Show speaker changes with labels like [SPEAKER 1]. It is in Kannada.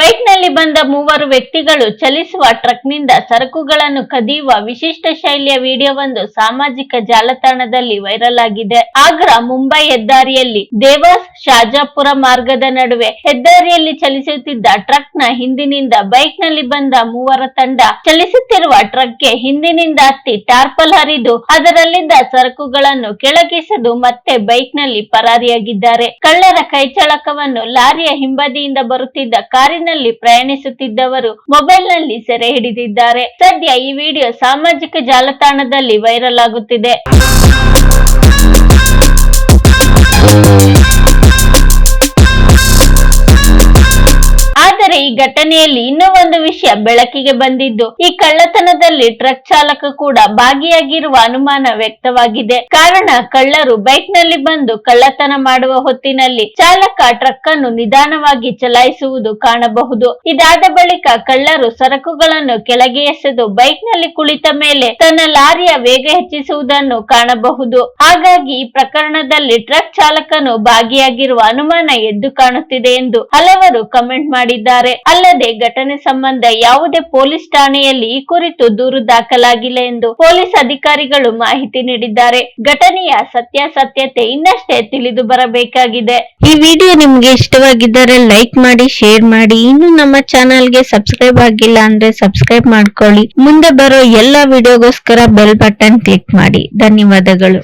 [SPEAKER 1] ಬೈಕ್ನಲ್ಲಿ ಬಂದ ಮೂವರು ವ್ಯಕ್ತಿಗಳು ಚಲಿಸುವ ಟ್ರಕ್ನಿಂದ ಸರಕುಗಳನ್ನು ಕದಿಯುವ ವಿಶಿಷ್ಟ ಶೈಲಿಯ ವಿಡಿಯೋವೊಂದು ಸಾಮಾಜಿಕ ಜಾಲತಾಣದಲ್ಲಿ ವೈರಲ್ ಆಗಿದೆ. ಆಗ್ರಾ ಮುಂಬೈ ಹೆದ್ದಾರಿಯಲ್ಲಿ ದೇವಾಸ್ ಶಾಜಾಪುರ ಮಾರ್ಗದ ನಡುವೆ ಹೆದ್ದಾರಿಯಲ್ಲಿ ಚಲಿಸುತ್ತಿದ್ದ ಟ್ರಕ್ನ ಹಿಂದಿನಿಂದ ಬೈಕ್ನಲ್ಲಿ ಬಂದ ಮೂವರ ತಂಡ ಚಲಿಸುತ್ತಿರುವ ಟ್ರಕ್ಗೆ ಹಿಂದಿನಿಂದ ಹತ್ತಿ ಟಾರ್ಪಲ್ ಹರಿದು ಅದರಲ್ಲಿದ್ದ ಸರಕುಗಳನ್ನು ಕೆಳಗಿಸದು ಮತ್ತೆ ಬೈಕ್ನಲ್ಲಿ ಪರಾರಿಯಾಗಿದ್ದಾರೆ. ಕಳ್ಳರ ಕೈಚಳಕವನ್ನು ಲಾರಿಯ ಹಿಂಬದಿಯಿಂದ ಬರುತ್ತಿದ್ದ ಕಾರಿನಲ್ಲಿ ಪ್ರಯಾಣಿಸುತ್ತಿದ್ದವರು ಮೊಬೈಲ್ನಲ್ಲಿ ಸೆರೆ ಹಿಡಿದಿದ್ದಾರೆ. ಸದ್ಯ ಈ ವಿಡಿಯೋ ಸಾಮಾಜಿಕ ಜಾಲತಾಣದಲ್ಲಿ ವೈರಲ್ ಆಗುತ್ತಿದೆ. ಆದರೆ ಈ ಘಟನೆಯಲ್ಲಿ ಇನ್ನೂ ಒಂದು ವಿಷಯ ಬೆಳಕಿಗೆ ಬಂದಿದ್ದು. ಈ ಕಳ್ಳತನದಲ್ಲಿ ಟ್ರಕ್ ಚಾಲಕ ಕೂಡ ಭಾಗಿಯಾಗಿರುವ ಅನುಮಾನ ವ್ಯಕ್ತವಾಗಿದೆ. ಕಾರಣ, ಕಳ್ಳರು ಬೈಕ್ನಲ್ಲಿ ಬಂದು ಕಳ್ಳತನ ಮಾಡುವ ಹೊತ್ತಿನಲ್ಲಿ ಚಾಲಕ ಟ್ರಕ್ ಅನ್ನು ನಿಧಾನವಾಗಿ ಚಲಾಯಿಸುವುದು ಕಾಣಬಹುದು. ಇದಾದ ಬಳಿಕ ಕಳ್ಳರು ಸರಕುಗಳನ್ನು ಕೆಳಗೆ ಎಸೆದು ಬೈಕ್ನಲ್ಲಿ ಕುಳಿತ ಮೇಲೆ ತನ್ನ ಲಾರಿಯ ವೇಗ ಹೆಚ್ಚಿಸುವುದನ್ನು ಕಾಣಬಹುದು. ಹಾಗಾಗಿ ಈ ಪ್ರಕರಣದಲ್ಲಿ ಟ್ರಕ್ ಚಾಲಕನು ಭಾಗಿಯಾಗಿರುವ ಅನುಮಾನ ಎದ್ದು ಕಾಣುತ್ತಿದೆ ಎಂದು ಹಲವರು ಕಮೆಂಟ್ ಮಾಡಿದ್ದಾರೆ. ಅಲ್ಲದೆ ಘಟನೆ ಸಂಬಂಧ ಯಾವುದೇ ಪೊಲೀಸ್ ಠಾಣೆಯಲ್ಲಿ ಈ ಕುರಿತು ದೂರು ದಾಖಲಾಗಿಲ್ಲ ಎಂದು ಪೊಲೀಸ್ ಅಧಿಕಾರಿಗಳು ಮಾಹಿತಿ ನೀಡಿದ್ದಾರೆ. ಘಟನೆಯ ಸತ್ಯಾಸತ್ಯತೆ ಇನ್ನಷ್ಟೇ ತಿಳಿದು ಬರಬೇಕಾಗಿದೆ.
[SPEAKER 2] ಈ ವಿಡಿಯೋ ನಿಮ್ಗೆ ಇಷ್ಟವಾಗಿದ್ದರೆ ಲೈಕ್ ಮಾಡಿ, ಶೇರ್ ಮಾಡಿ. ಇನ್ನು ನಮ್ಮ ಚಾನಲ್ಗೆ ಸಬ್ಸ್ಕ್ರೈಬ್ ಆಗಿಲ್ಲ ಅಂದ್ರೆ ಸಬ್ಸ್ಕ್ರೈಬ್ ಮಾಡ್ಕೊಳ್ಳಿ. ಮುಂದೆ ಬರೋ ಎಲ್ಲಾ ವಿಡಿಯೋಗೋಸ್ಕರ ಬೆಲ್ ಬಟನ್ ಕ್ಲಿಕ್ ಮಾಡಿ. ಧನ್ಯವಾದಗಳು.